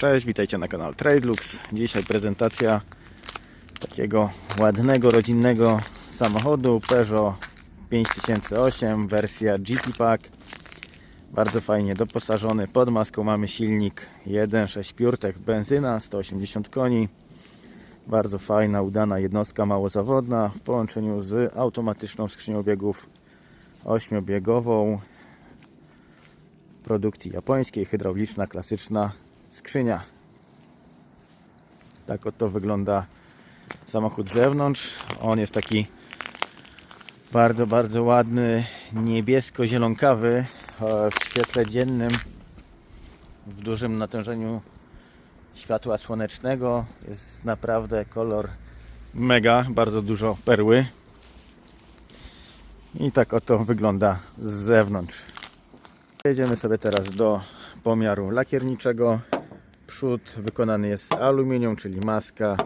Cześć, witajcie na kanale Tradelux. Dzisiaj prezentacja takiego ładnego, rodzinnego samochodu Peugeot 5008 wersja GT Pack. Bardzo fajnie doposażony. Pod maską mamy silnik 1.6 piórtek benzyna 180 koni. Bardzo fajna, udana jednostka małozawodna w połączeniu z automatyczną skrzynią biegów ośmiobiegową produkcji japońskiej, hydrauliczna, klasyczna skrzynia. Tak oto wygląda samochód z zewnątrz. On jest taki bardzo, bardzo ładny, niebiesko-zielonkawy w świetle dziennym, w dużym natężeniu światła słonecznego. Jest naprawdę kolor mega, bardzo dużo perły. I tak oto wygląda z zewnątrz. Jedziemy sobie teraz do pomiaru lakierniczego. Przód wykonany jest z aluminium, czyli maska,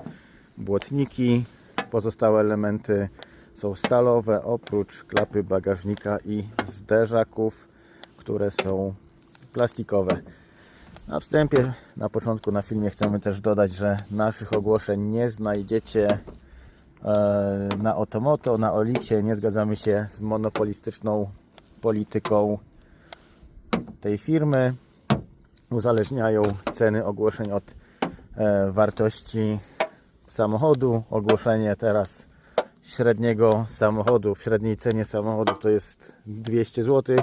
błotniki. Pozostałe elementy są stalowe, oprócz klapy bagażnika i zderzaków, które są plastikowe. Na wstępie, na początku na filmie chcemy też dodać, że naszych ogłoszeń nie znajdziecie e, na Otomoto, na Oliksie. Nie zgadzamy się z monopolistyczną polityką tej firmy. Uzależniają ceny ogłoszeń od e, wartości samochodu. Ogłoszenie teraz średniego samochodu, w średniej cenie samochodu to jest 200 zł.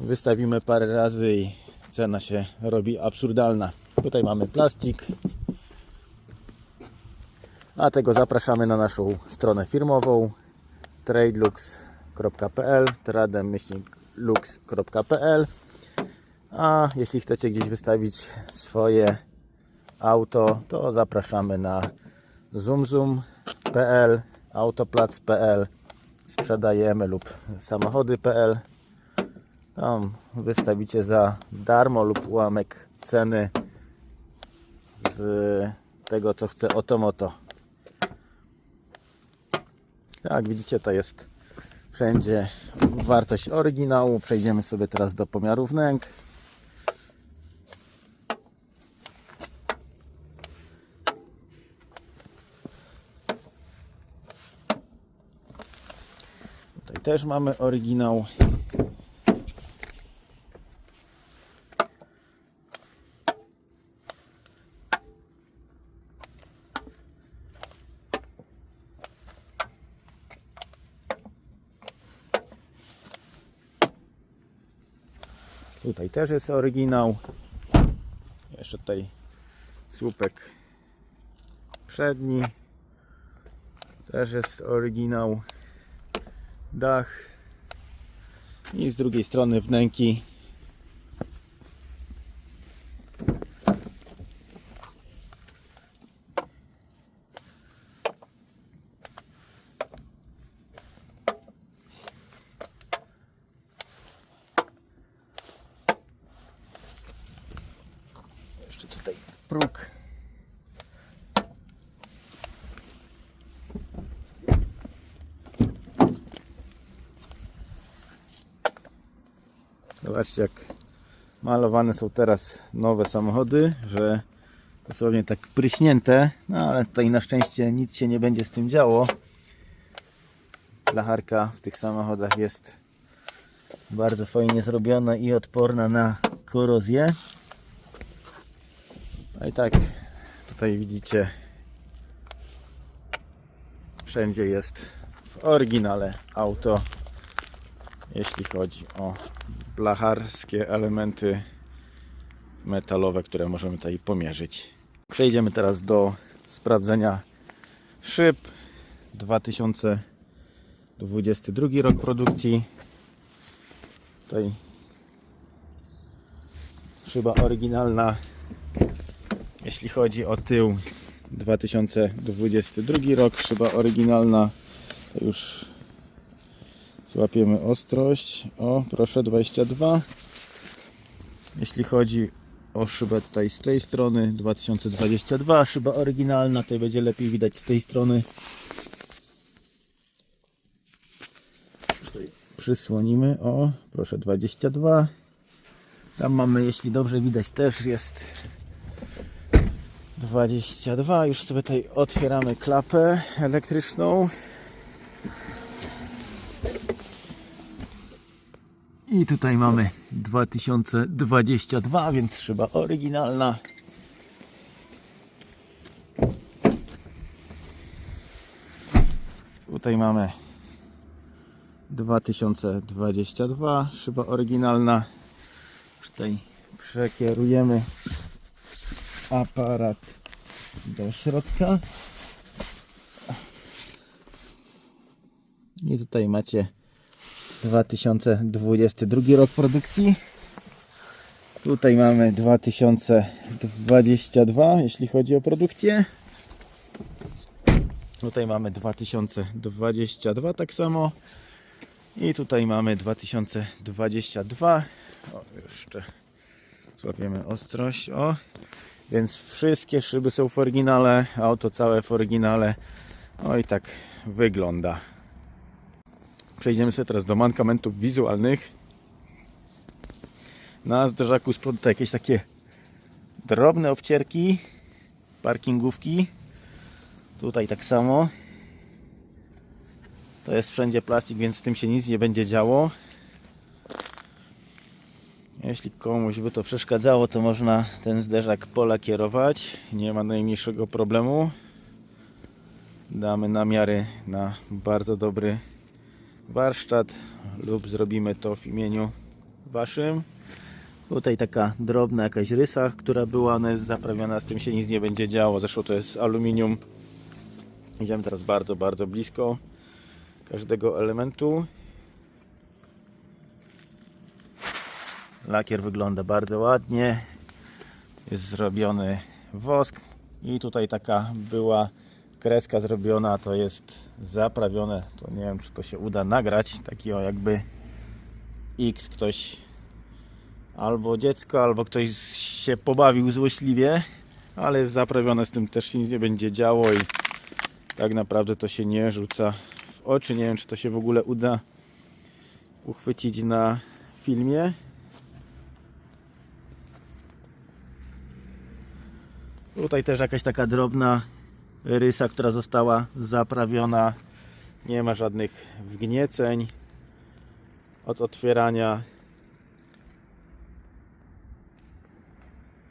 Wystawimy parę razy i cena się robi absurdalna. Tutaj mamy plastik. A tego zapraszamy na naszą stronę firmową tradelux.pl tradem-lux.pl A jeśli chcecie gdzieś wystawić swoje auto, to zapraszamy na zoomzoom.pl autoplac.pl sprzedajemy lub samochody.pl tam wystawicie za darmo lub ułamek ceny z tego co chce Otomoto. Jak widzicie to jest wszędzie wartość oryginału. Przejdziemy sobie teraz do pomiaru wnęk. Tutaj też mamy oryginał. Tutaj też jest oryginał. Jeszcze tutaj słupek przedni. Też jest oryginał. Dach. I z drugiej strony wnęki. Jeszcze tutaj próg. Zobaczcie jak malowane są teraz nowe samochody, że dosłownie tak pryśnięte, no ale tutaj na szczęście nic się nie będzie z tym działo. Blacharka w tych samochodach jest bardzo fajnie zrobiona i odporna na korozję. No i tak, tutaj widzicie, wszędzie jest w oryginale auto, jeśli chodzi o blacharskie elementy metalowe, które możemy tutaj pomierzyć. Przejdziemy teraz do sprawdzenia szyb. 2022 rok produkcji. Tutaj szyba oryginalna jeśli chodzi o tył 2022 rok, szyba oryginalna, już złapiemy ostrość. O, proszę 22. Jeśli chodzi o szybę tutaj z tej strony 2022, szyba oryginalna, tutaj będzie lepiej widać z tej strony. Tutaj przysłonimy. O, proszę 22. Tam mamy, jeśli dobrze widać, też jest 22. Już sobie tutaj otwieramy klapę elektryczną. I tutaj mamy 2022, więc szyba oryginalna. Tutaj mamy 2022, szyba oryginalna. Tutaj przekierujemy aparat do środka. I tutaj macie 2022 rok produkcji. Tutaj mamy 2022, jeśli chodzi o produkcję. Tutaj mamy 2022 tak samo. I tutaj mamy 2022. O, jeszcze złapiemy ostrość. O, więc wszystkie szyby są w oryginale, auto całe w oryginale. O i tak wygląda. Przejdziemy sobie teraz do mankamentów wizualnych. Na zderzaku z przodu to jakieś takie drobne obcierki, parkingówki. Tutaj tak samo. To jest wszędzie plastik, więc z tym się nic nie będzie działo. Jeśli komuś by to przeszkadzało, to można ten zderzak polakierować. Nie ma najmniejszego problemu. Damy namiary na bardzo dobry warsztat lub zrobimy to w imieniu waszym. Tutaj taka drobna jakaś rysa, która była, ona jest zaprawiona, z tym się nic nie będzie działo. Zresztą to jest aluminium. Idziemy teraz bardzo, bardzo blisko każdego elementu. Lakier wygląda bardzo ładnie. Jest zrobiony wosk i tutaj taka była kreska zrobiona, to jest zaprawione. To nie wiem, czy to się uda nagrać. Taki o jakby X ktoś albo dziecko, albo ktoś się pobawił złośliwie, ale jest zaprawione, z tym też się nic nie będzie działo i tak naprawdę to się nie rzuca w oczy. Nie wiem, czy to się w ogóle uda uchwycić na filmie. Tutaj też jakaś taka drobna rysa, która została zaprawiona. Nie ma żadnych wgnieceń od otwierania.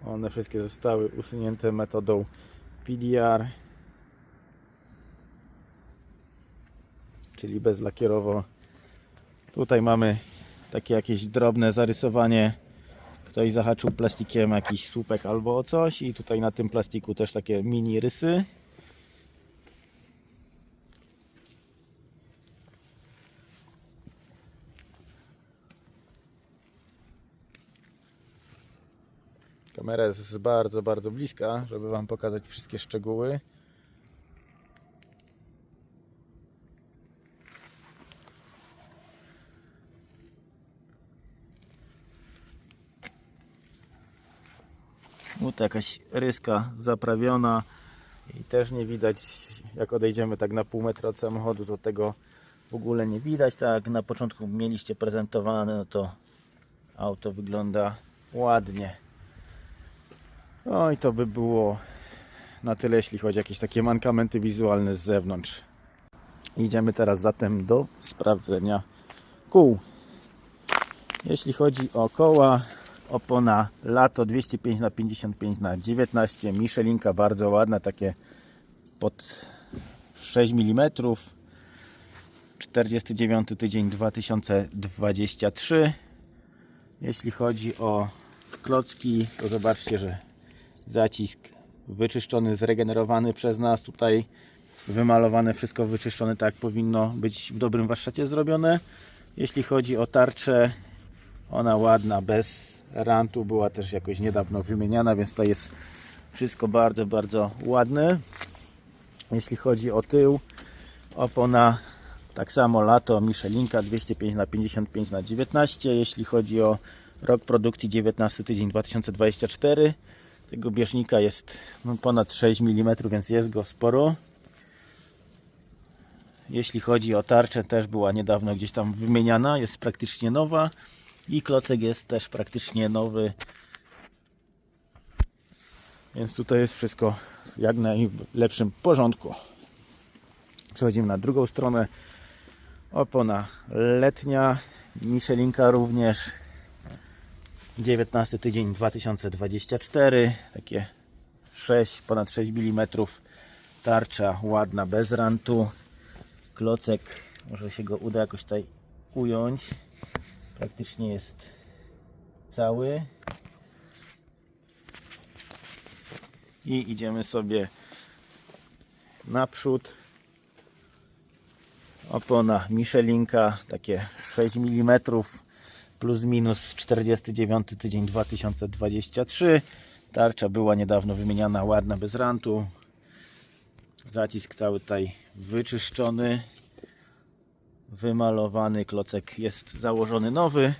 One wszystkie zostały usunięte metodą PDR, czyli bezlakierowo. Tutaj mamy takie jakieś drobne zarysowanie. Ktoś zahaczył plastikiem jakiś słupek albo coś i tutaj na tym plastiku też takie mini rysy. Kamera jest bardzo, bardzo bliska, żeby Wam pokazać wszystkie szczegóły. No jakaś ryska zaprawiona i też nie widać, jak odejdziemy tak na pół metra od samochodu, to tego w ogóle nie widać. Tak na początku mieliście prezentowane, no to auto wygląda ładnie. No i to by było na tyle, jeśli chodzi o jakieś takie mankamenty wizualne z zewnątrz. Idziemy teraz zatem do sprawdzenia kół. Jeśli chodzi o koła, opona lato 205 na 55 na 19 Michelinka bardzo ładna, takie pod 6 mm 49 tydzień 2023 jeśli chodzi o klocki to zobaczcie, że zacisk wyczyszczony, zregenerowany przez nas tutaj wymalowane, wszystko wyczyszczone tak powinno być w dobrym warsztacie zrobione jeśli chodzi o tarczę ona ładna, bez rantu, była też jakoś niedawno wymieniana, więc to jest wszystko bardzo, bardzo ładne. Jeśli chodzi o tył, opona tak samo lato Michelinka 205 na 55 na 19. Jeśli chodzi o rok produkcji 19 tydzień 2024, tego bieżnika jest no, ponad 6 mm, więc jest go sporo. Jeśli chodzi o tarczę, też była niedawno gdzieś tam wymieniana, jest praktycznie nowa i klocek jest też praktycznie nowy. Więc tutaj jest wszystko w jak najlepszym porządku. Przechodzimy na drugą stronę. Opona letnia, Michelinka również. 19 tydzień 2024. Takie 6, ponad 6 mm. Tarcza ładna, bez rantu. Klocek, może się go uda jakoś tutaj ująć. Praktycznie jest cały. I idziemy sobie naprzód. Opona Michelinka, takie 6 mm plus minus 49 tydzień 2023. Tarcza była niedawno wymieniana, ładna, bez rantu. Zacisk cały tutaj wyczyszczony, wymalowany. Klocek jest założony nowy.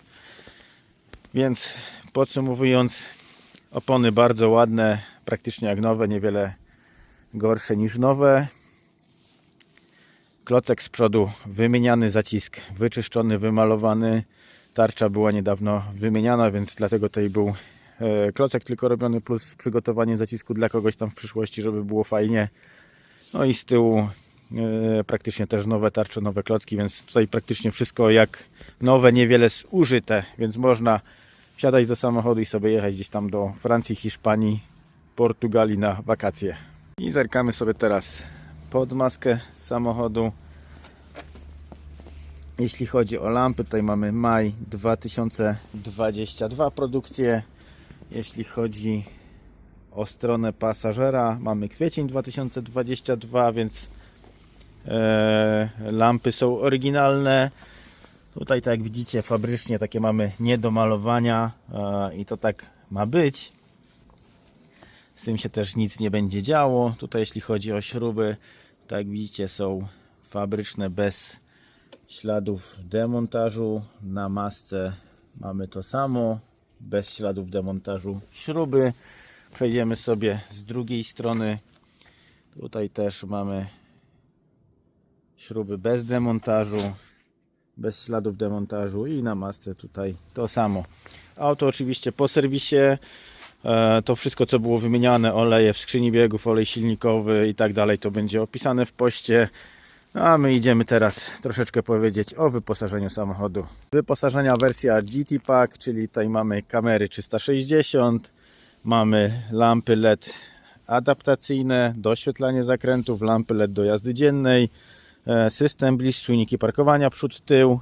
Więc podsumowując, opony bardzo ładne, praktycznie jak nowe, niewiele gorsze niż nowe. Klocek z przodu wymieniany, zacisk wyczyszczony, wymalowany. Tarcza była niedawno wymieniana, więc dlatego tutaj był e, klocek tylko robiony plus przygotowanie zacisku dla kogoś tam w przyszłości, żeby było fajnie. No i z tyłu e, praktycznie też nowe tarcze, nowe klocki, więc tutaj praktycznie wszystko jak nowe, niewiele zużyte, więc można wsiadać do samochodu i sobie jechać gdzieś tam do Francji, Hiszpanii, Portugalii na wakacje. I zerkamy sobie teraz pod maskę samochodu. Jeśli chodzi o lampy, tutaj mamy maj 2022 produkcję. Jeśli chodzi o stronę pasażera, mamy kwiecień 2022, więc e, lampy są oryginalne. Tutaj, tak jak widzicie, fabrycznie takie mamy nie do i to tak ma być. Z tym się też nic nie będzie działo. Tutaj, jeśli chodzi o śruby, tak jak widzicie, są fabryczne bez śladów demontażu. Na masce mamy to samo, bez śladów demontażu śruby. Przejdziemy sobie z drugiej strony. Tutaj też mamy śruby bez demontażu, bez śladów demontażu i na masce tutaj to samo. Auto oczywiście po serwisie. E, To wszystko, co było wymieniane, oleje w skrzyni biegów, olej silnikowy i tak dalej, to będzie opisane w poście. A my idziemy teraz troszeczkę powiedzieć o wyposażeniu samochodu. Wyposażenia wersja GT Pack, czyli tutaj mamy kamery 360, mamy lampy LED adaptacyjne, doświetlanie zakrętów, lampy LED do jazdy dziennej, e, system bliss, czujniki parkowania przód, tył,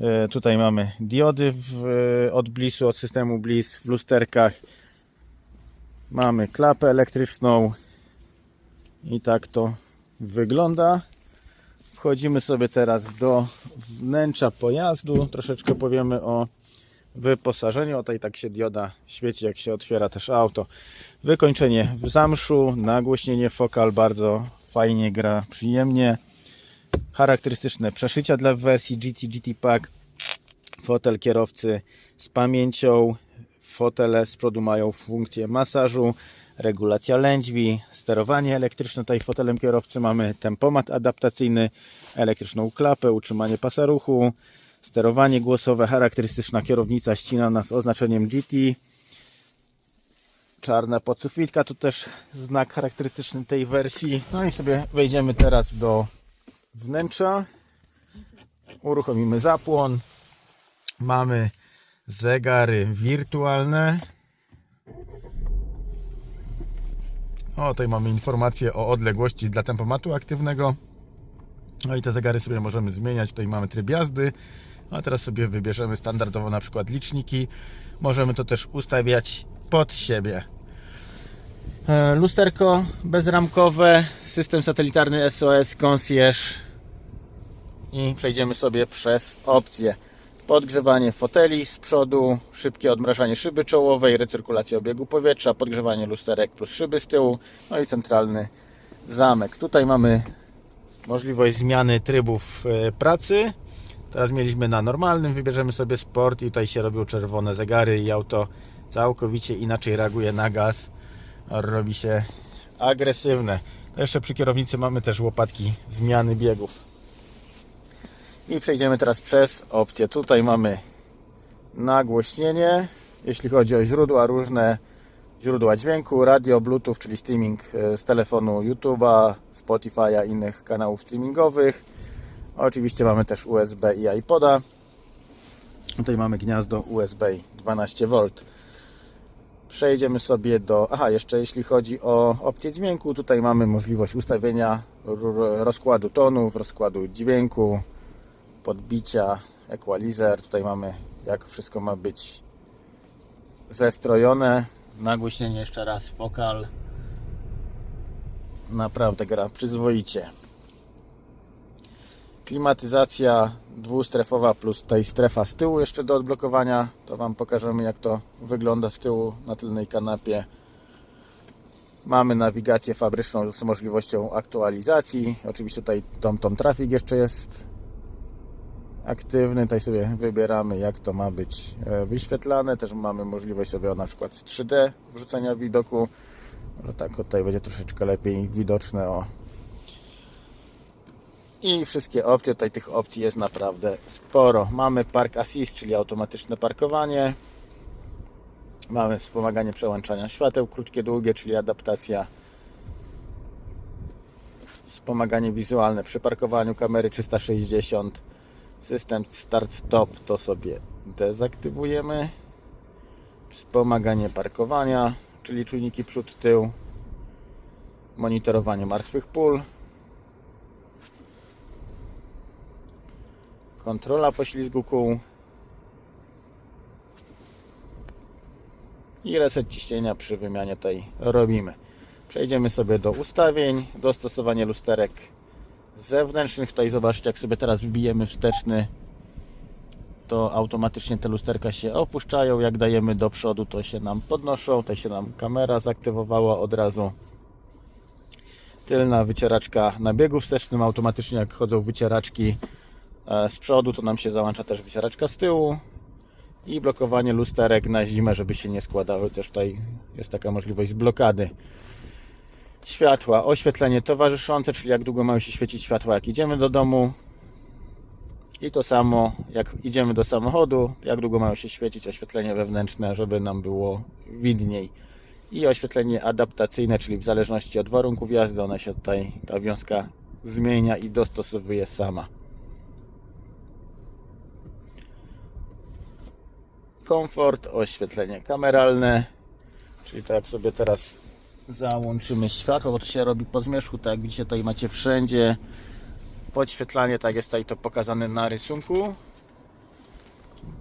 E, Tutaj mamy diody e, od Blissu, od systemu Bliss w lusterkach. Mamy klapę elektryczną i tak to wygląda. Wchodzimy sobie teraz do wnętrza pojazdu. Troszeczkę powiemy o wyposażeniu. O tej tak się dioda świeci, jak się otwiera też auto. Wykończenie w zamszu, nagłośnienie fokal bardzo fajnie gra, przyjemnie charakterystyczne przeszycia dla wersji GT GT Pack. Fotel kierowcy z pamięcią. Fotele z przodu mają funkcję masażu, regulacja lędźwi, sterowanie elektryczne. Tutaj fotelem kierowcy mamy tempomat adaptacyjny, elektryczną klapę, utrzymanie pasa ruchu, sterowanie głosowe, charakterystyczna kierownica ścinana z oznaczeniem GT. Czarna podsufitka, tu też znak charakterystyczny tej wersji. No i sobie wejdziemy teraz do wnętrza. Uruchomimy zapłon. Mamy zegary wirtualne. O, tutaj mamy informację o odległości dla tempomatu aktywnego. No i te zegary sobie możemy zmieniać. Tutaj mamy tryb jazdy. A teraz sobie wybierzemy standardowo na przykład liczniki. Możemy to też ustawiać pod siebie. E, Lusterko bezramkowe, system satelitarny SOS Concierge i przejdziemy sobie przez opcje. Podgrzewanie foteli z przodu, szybkie odmrażanie szyby czołowej, recyrkulacja obiegu powietrza, podgrzewanie lusterek plus szyby z tyłu, no i centralny zamek. Tutaj mamy możliwość zmiany trybów e, pracy. Teraz mieliśmy na normalnym, wybierzemy sobie sport i tutaj się robią czerwone zegary i auto całkowicie inaczej reaguje na gaz. Robi się agresywne. Jeszcze przy kierownicy mamy też łopatki zmiany biegów. I przejdziemy teraz przez opcję. Tutaj mamy nagłośnienie, jeśli chodzi o źródła różne, źródła dźwięku, radio, bluetooth, czyli streaming e, z telefonu YouTube'a, Spotify'a, innych kanałów streamingowych. Oczywiście mamy też USB i iPoda. Tutaj mamy gniazdo USB 12V. Przejdziemy sobie do. Aha, jeszcze jeśli chodzi o opcję dźwięku, tutaj mamy możliwość ustawienia rozkładu tonów, rozkładu dźwięku, podbicia, equalizer. Tutaj mamy jak wszystko ma być zestrojone. Nagłośnienie jeszcze raz, wokal. Naprawdę gra przyzwoicie. Klimatyzacja dwustrefowa plus tutaj strefa z tyłu jeszcze do odblokowania. To Wam pokażemy jak to wygląda z tyłu na tylnej kanapie. Mamy nawigację fabryczną z możliwością aktualizacji. Oczywiście tutaj tom, tom trafik jeszcze jest aktywny. Tutaj sobie wybieramy jak to ma być e, wyświetlane. Też mamy możliwość sobie na przykład 3D wrzucenia widoku. Może tak tutaj będzie troszeczkę lepiej widoczne. O. I wszystkie opcje, tutaj tych opcji jest naprawdę sporo. Mamy Park Assist, czyli automatyczne parkowanie. Mamy wspomaganie przełączania świateł, krótkie, długie, czyli adaptacja. Wspomaganie wizualne przy parkowaniu kamery 360. System start-stop to sobie dezaktywujemy. Wspomaganie parkowania, czyli czujniki przód-tył. Monitorowanie martwych pól. Kontrola poślizgu kół. I reset ciśnienia przy wymianie tej robimy. Przejdziemy sobie do ustawień, dostosowanie lusterek zewnętrznych. Tutaj zobaczcie, jak sobie teraz wbijemy wsteczny, to automatycznie te lusterka się opuszczają. Jak dajemy do przodu, to się nam podnoszą. Tutaj się nam kamera zaktywowała od razu. Tylna wycieraczka na biegu wstecznym. Automatycznie, jak chodzą wycieraczki e, z przodu, to nam się załącza też wycieraczka z tyłu. I blokowanie lusterek na zimę, żeby się nie składały. Też tutaj jest taka możliwość blokady światła, oświetlenie towarzyszące, czyli jak długo mają się świecić światła, jak idziemy do domu. I to samo, jak idziemy do samochodu, jak długo mają się świecić oświetlenie wewnętrzne, żeby nam było widniej. I oświetlenie adaptacyjne, czyli w zależności od warunków jazdy, ona się tutaj, ta wiązka zmienia i dostosowuje sama. Komfort, oświetlenie kameralne, czyli tak sobie teraz załączymy światło, bo to się robi po zmierzchu, tak jak widzicie tutaj macie wszędzie podświetlanie, tak jest tutaj to pokazane na rysunku.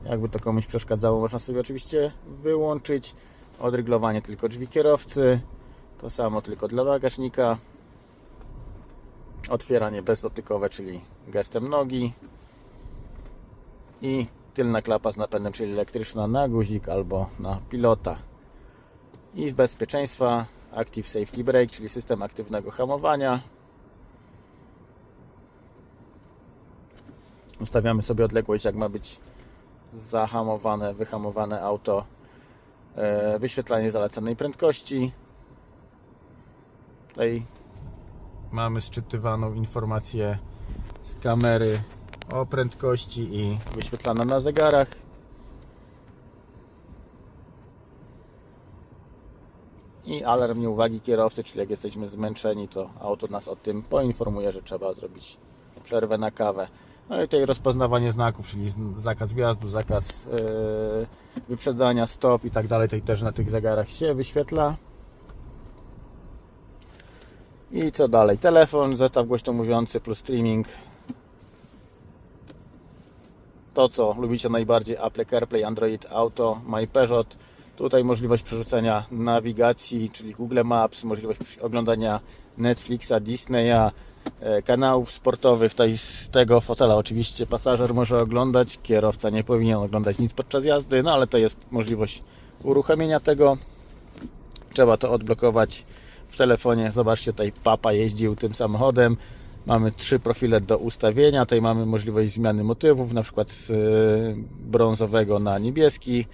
Jakby to komuś przeszkadzało można sobie oczywiście wyłączyć. Odryglowanie tylko drzwi kierowcy. To samo tylko dla bagażnika. Otwieranie bezdotykowe, czyli gestem nogi. I tylna klapa z napędem, czyli elektryczna na guzik albo na pilota. I z bezpieczeństwa Active Safety Brake, czyli system aktywnego hamowania. Ustawiamy sobie odległość, jak ma być zahamowane, wyhamowane auto. E, Wyświetlanie zalecanej prędkości. Tutaj mamy szczytywaną informację z kamery o prędkości i wyświetlana na zegarach. I alarm nieuwagi kierowcy, czyli jak jesteśmy zmęczeni, to auto nas o tym poinformuje, że trzeba zrobić przerwę na kawę. No i tutaj rozpoznawanie znaków, czyli zakaz wjazdu, zakaz yy, wyprzedzania, stop i tak dalej, tutaj też na tych zegarach się wyświetla. I co dalej? Telefon, zestaw głośno mówiący plus streaming. To co lubicie najbardziej, Apple CarPlay, Android Auto, My Peugeot. Tutaj możliwość przerzucenia nawigacji, czyli Google Maps, możliwość oglądania Netflixa, Disneya, e, kanałów sportowych. Tutaj z tego fotela oczywiście pasażer może oglądać, kierowca nie powinien oglądać nic podczas jazdy, no ale to jest możliwość uruchomienia tego. Trzeba to odblokować w telefonie. Zobaczcie, tutaj papa jeździł tym samochodem. Mamy trzy profile do ustawienia. Tutaj mamy możliwość zmiany motywów, na przykład z e, brązowego na niebieski.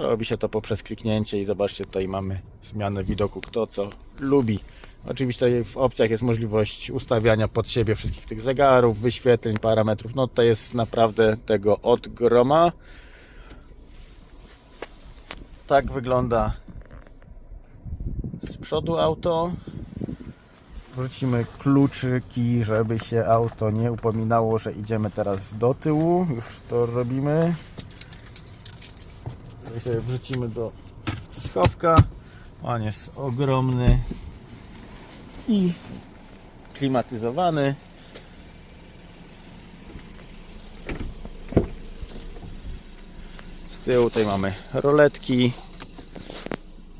Robi się to poprzez kliknięcie i zobaczcie, tutaj mamy zmianę widoku, kto co lubi. Oczywiście w opcjach jest możliwość ustawiania pod siebie wszystkich tych zegarów, wyświetleń, parametrów. No tutaj jest naprawdę tego od groma. Tak wygląda z przodu auto. Wrzucimy kluczyki, żeby się auto nie upominało, że idziemy teraz do tyłu. Już to robimy. Tutaj sobie wrzucimy do schowka. On jest ogromny i klimatyzowany. Z tyłu tutaj mamy roletki.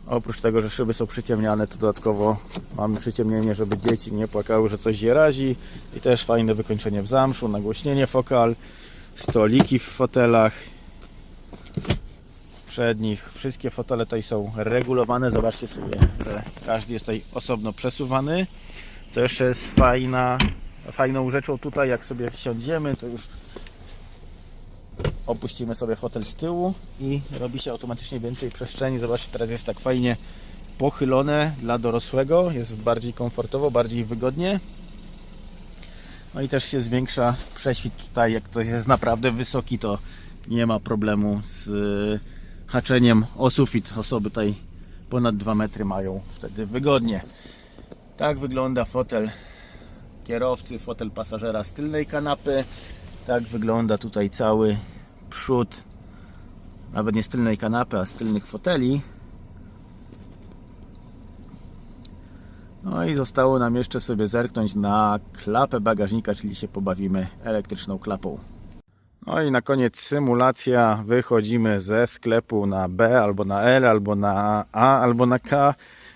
Oprócz tego, że szyby są przyciemniane, to dodatkowo mamy przyciemnienie, żeby dzieci nie płakały, że coś je razi. I też fajne wykończenie w zamszu, nagłośnienie fokal, stoliki w fotelach przednich. Wszystkie fotele tutaj są regulowane. Zobaczcie sobie, że każdy jest tutaj osobno przesuwany. Co jeszcze jest fajna, fajną rzeczą tutaj, jak sobie siądziemy, to już opuścimy sobie fotel z tyłu i robi się automatycznie więcej przestrzeni. Zobaczcie, teraz jest tak fajnie pochylone dla dorosłego. Jest bardziej komfortowo, bardziej wygodnie. No i też się zwiększa prześwit tutaj. Jak ktoś jest naprawdę wysoki, to nie ma problemu z haczeniem o sufit. Osoby tutaj ponad 2 metry mają wtedy wygodnie. Tak wygląda fotel kierowcy, fotel pasażera z tylnej kanapy. Tak wygląda tutaj cały przód, nawet nie z tylnej kanapy, a z tylnych foteli. No i zostało nam jeszcze sobie zerknąć na klapę bagażnika, czyli się pobawimy elektryczną klapą. No i na koniec symulacja. Wychodzimy ze sklepu na B, albo na L, albo na A, albo na K.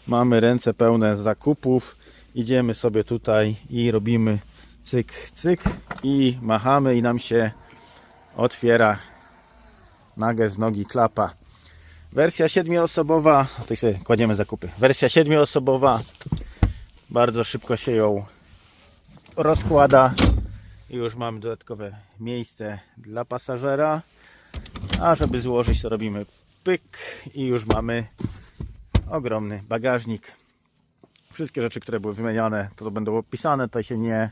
Mamy ręce pełne zakupów. Idziemy sobie tutaj i robimy cyk, cyk i machamy i nam się otwiera nagę z nogi klapa. Wersja siedmioosobowa, tutaj sobie kładziemy zakupy. Wersja siedmioosobowa, bardzo szybko się ją rozkłada i już mamy dodatkowe miejsce dla pasażera. A żeby złożyć, to robimy pyk i już mamy ogromny bagażnik. Wszystkie rzeczy, które były wymieniane, to będą opisane. Tutaj się nie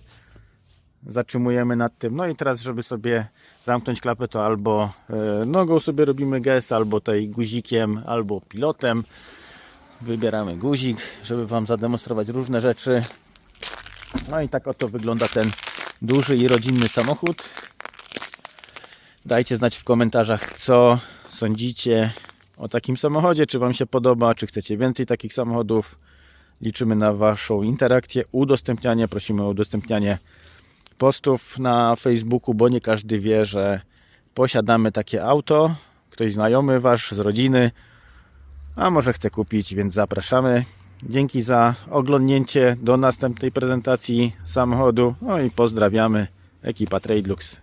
zatrzymujemy nad tym. No i teraz, żeby sobie zamknąć klapę, to albo e, nogą sobie robimy gest, albo tutaj guzikiem, albo pilotem. Wybieramy guzik, żeby Wam zademonstrować różne rzeczy. No i tak oto wygląda ten duży i rodzinny samochód. Dajcie znać w komentarzach, co sądzicie o takim samochodzie, czy Wam się podoba, czy chcecie więcej takich samochodów. Liczymy na Waszą interakcję, udostępnianie. Prosimy o udostępnianie postów na Facebooku, bo nie każdy wie, że posiadamy takie auto. Ktoś znajomy Wasz z rodziny, a może chce kupić, więc zapraszamy. Dzięki za oglądnięcie do następnej prezentacji samochodu. No i pozdrawiamy ekipa Tradelux.